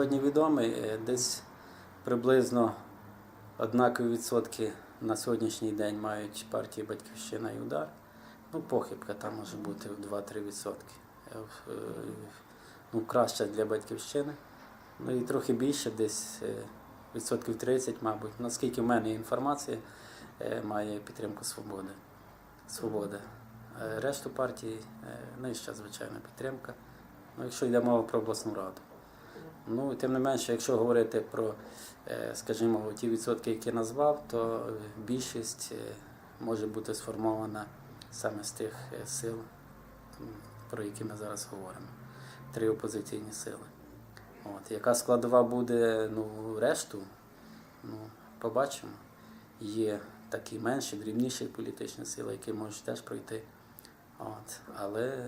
Сьогодні відомий е, десь приблизно однакові відсотки на сьогоднішній день мають партії Батьківщина і удар. Ну, похибка там може бути в 2-3 відсотки. Е, е, Ну, краще для батьківщини. Ну і трохи більше, десь відсотків 30, мабуть. Наскільки в мене інформація, має підтримку свободи. Свобода. Решту партій е, нижча, звичайно, підтримка. Ну, якщо йде мова про обласну раду. Ну, тим не менше, якщо говорити про, е, скажімо, ті відсотки, які назвав, то більшість е, може бути сформована саме з тих е, сил, про які ми зараз говоримо. Три опозиційні сили. От. Яка складова буде ну, решту, ну, побачимо. Є такі менші, дрібніші політичні сили, які можуть теж пройти. От. Але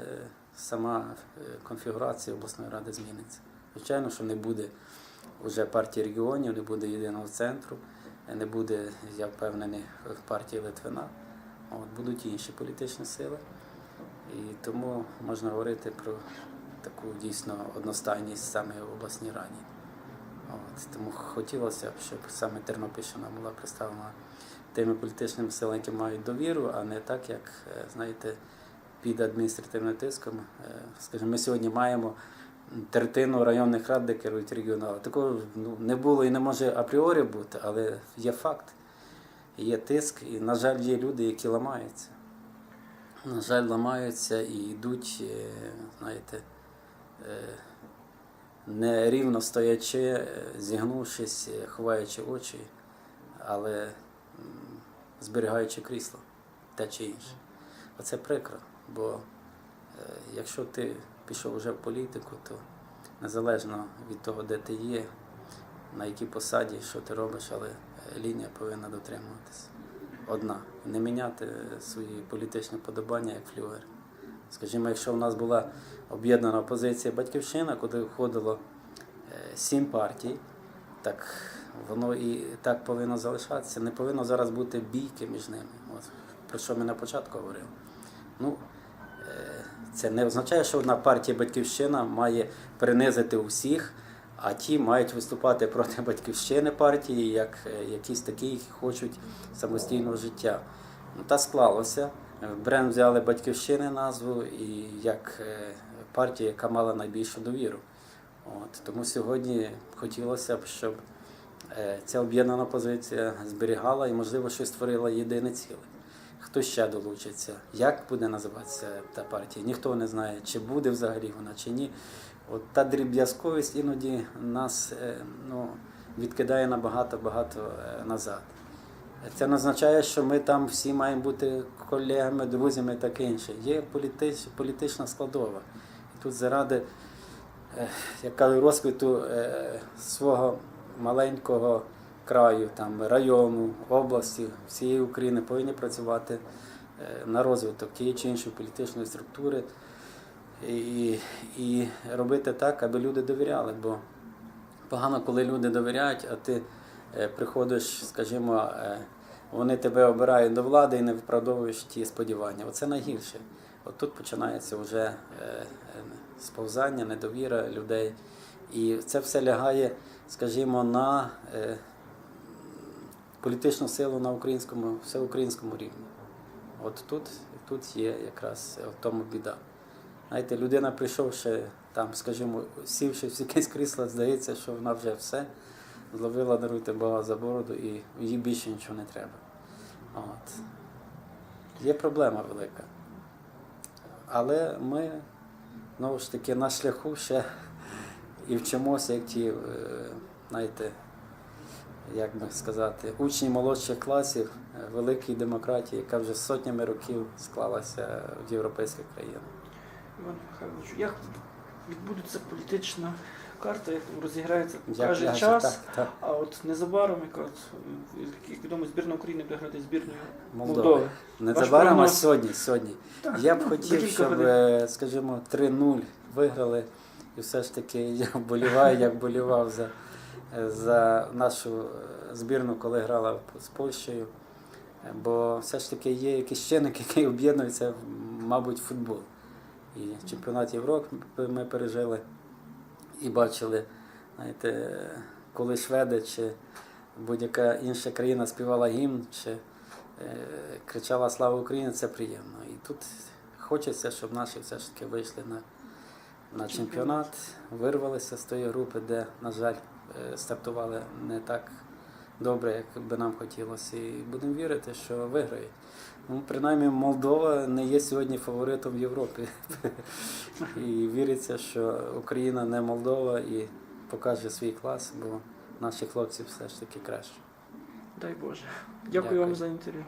сама конфігурація обласної ради зміниться. Звичайно, що не буде вже партії регіонів, не буде єдиного центру, не буде, я впевнений, партії Литвина. От, будуть інші політичні сили. І тому можна говорити про таку дійсно одностайність саме в обласній раді. От, тому хотілося б, щоб саме Тернопільщина була представлена тими політичними силами, які мають довіру, а не так, як, е, знаєте, під адміністративним тиском. Е, Скажімо, ми сьогодні маємо третину районних рад, де керують регіонали. Такого ну, не було і не може апріорі бути, але є факт. Є тиск, і, на жаль, є люди, які ламаються. На жаль, ламаються і йдуть, е, знаєте, е, нерівно стоячи, е, зігнувшись, ховаючи очі, але зберігаючи крісло те чи інше. Оце прикро, бо якщо ти пішов вже в політику, то незалежно від того, де ти є, на якій посаді, що ти робиш, але е, лінія повинна дотримуватися. Одна. Не міняти свої політичні подобання як флюгер. Скажімо, якщо в нас була об'єднана опозиція Батьківщина, куди входило е, сім партій, так воно і так повинно залишатися. Не повинно зараз бути бійки між ними. От, про що ми на початку говорили. Ну, е, це не означає, що одна партія Батьківщина має принизити усіх, а ті мають виступати проти батьківщини партії, як е, якісь такі, які хочуть самостійного життя. Ну, та склалося. Е, Бренд взяли батьківщини назву і як е, партія, яка мала найбільшу довіру. От, тому сьогодні хотілося б, щоб ця об'єднана позиція зберігала і, можливо, щось створила єдине ціле. Хто ще долучиться? Як буде називатися та партія? Ніхто не знає, чи буде взагалі вона, чи ні. От та дріб'язковість іноді нас е, ну, відкидає набагато-багато е, назад. Це не означає, що ми там всі маємо бути колегами, друзями і таке інше. Є політич, політична складова. І тут заради, е, як кажуть, розквіту свого маленького краю, там, району, області, всієї України повинні працювати е, на розвиток тієї чи іншої політичної структури і, і робити так, аби люди довіряли. Бо погано, коли люди довіряють, а ти е, приходиш, скажімо, е, вони тебе обирають до влади і не виправдовуєш ті сподівання. Оце найгірше. От тут починається вже сповзання, недовіра людей. І це все лягає, скажімо, на політичну силу на українському, всеукраїнському рівні. От тут, тут є якраз в тому біда. Знаєте, людина, прийшовши там, скажімо, сівши в якесь крісло, здається, що вона вже все зловила, даруйте Бога за бороду, і їй більше нічого не треба. От. Є проблема велика. Але ми, знову ж таки, на шляху ще і вчимося, як ті, е, знаєте, як би сказати, учні молодших класів е, великої демократії, яка вже сотнями років склалася в європейських країнах. Іван Михайлович, як відбудеться політична карта, як розіграється, Як покаже час. так, так. А от незабаром, яка е, як відомо, збірна України буде грати збірною Молдови. Молдови. Незабаром, а сьогодні, сьогодні. Так, Я б ну, хотів, щоб, годин. е, скажімо, 3-0 виграли. І все ж таки я вболіваю, як болівав за, за нашу е, збірну, коли грала з Польщею. Е, Бо все ж таки є якийсь чинник, який об'єднується, мабуть, футбол. І чемпіонат Європи ми пережили і бачили Знаєте, коли шведи чи будь-яка інша країна співала гімн чи е, кричала Слава Україні, це приємно. І тут хочеться, щоб наші все ж таки вийшли на, на чемпіонат, вирвалися з тої групи, де, на жаль, е, стартували не так добре, як би нам хотілося. І будемо вірити, що виграють. Ну, принаймні, Молдова не є сьогодні фаворитом в Європі. І віриться, що Україна не Молдова і покаже свій клас, бо наші хлопці все ж таки краще. Дай Боже. Дякую Дякую. вам за інтерв'ю.